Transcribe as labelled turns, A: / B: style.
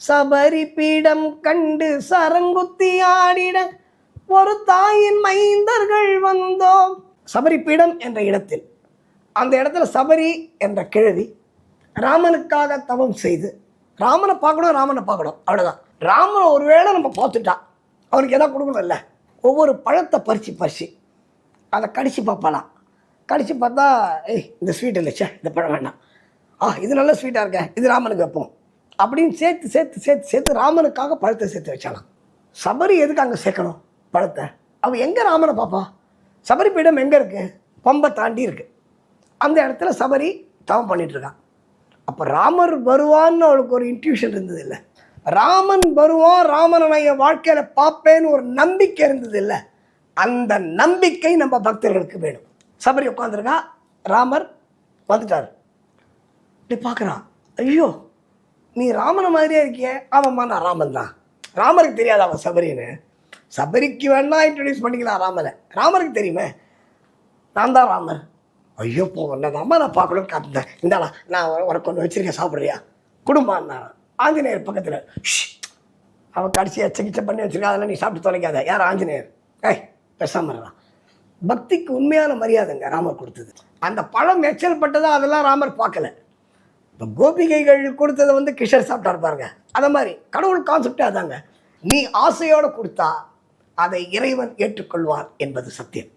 A: சபரி பீடம் கண்டு சரங்குத்தி ஆடிட ஒரு தாயின் மைந்தர்கள் வந்தோம். சபரி பீடம் என்ற இடத்தில் அந்த இடத்துல சபரி என்ற கிழவி ராமனுக்காக தவம் செய்து ராமனை பார்க்கணும் ராமனை பார்க்கணும் அவ்வளோதான் ராமனை ஒருவேளை நம்ம பார்த்துட்டா அவனுக்கு எதாவது கொடுக்கணும்ல? ஒவ்வொரு பழத்தை பறித்து பறித்து அதை கடிச்சு பார்ப்பாளாம் கடிச்சு பார்த்தா ஏய் இந்த ஸ்வீட் இல்லைச்சே இந்த பழம் வேண்டாம் ஆ இது நல்ல ஸ்வீட்டாக இருக்க இது ராமனுக்கு வைப்போம். அப்படின்னு சேர்த்து சேர்த்து சேர்த்து சேர்த்து ராமனுக்காக பழத்தை சேர்த்து வச்சாலாம் சபரி எதுக்கு அங்கே சேர்க்கணும் பழத்தை? அவள் எங்கே ராமனை பாப்பா? சபரி பீடம் எங்கே இருக்குது பம்பை தாண்டி இருக்குது அந்த இடத்துல சபரி தவம் பண்ணிகிட்ருக்கான் அப்போ ராமர் வருவான்னு அவளுக்கு ஒரு இன்ட்யூஷன் இருந்தது இல்லை. ராமன் வருவான் ராமனை நான் என் வாழ்க்கையில் பார்ப்பேன்னு ஒரு நம்பிக்கை இருந்தது இல்லை. அந்த நம்பிக்கை நம்ம பக்தர்களுக்கு வேணும். சபரி உட்காந்துருக்கா ராமர் வந்துட்டார். இப்படி பார்க்குறான் ஐயோ நீ ராமனை மாதிரியே இருக்கியே? ஆமாம்மா நான் ராமன் தான். ராமருக்கு தெரியாது அவன் சபரின்னு? சபரிக்கு வேணா இன்ட்ரடியூஸ் பண்ணிக்கலாம் ராமனை. ராமருக்கு தெரியுமே? நான் தான் ராமர் ஐயோ போ அம்மா நான் பார்க்கணும் காத்துட்டேன் இந்தாடா நான் உனக்கு ஒன்று வச்சிருக்கேன் சாப்பிட்றியா? குடும்பம் ஆஞ்சநேயர் பக்கத்தில். அவன் கடைசி எச்சகிச்ச பண்ணி வச்சிருக்கா அதெல்லாம் நீ சாப்பிட்டு தொலைக்காத. யார் ஆஞ்சநேயர்? ஏய் பேசாமல் பக்திக்கு உண்மையான மரியாதைங்க ராமர் கொடுத்தது. அந்த பழம் எச்சல் பட்டதாக அதெல்லாம் ராமர் பார்க்கல. இப்போ கோபிகைகள் கொடுத்ததை வந்து கிஷர் சாப்பிட்டாரு பாருங்க. அதை மாதிரி கடவுள் கான்செப்டே அதாங்க. நீ ஆசையோடு கொடுத்தா அதை இறைவன் ஏற்றுக்கொள்வார் என்பது சத்தியம்.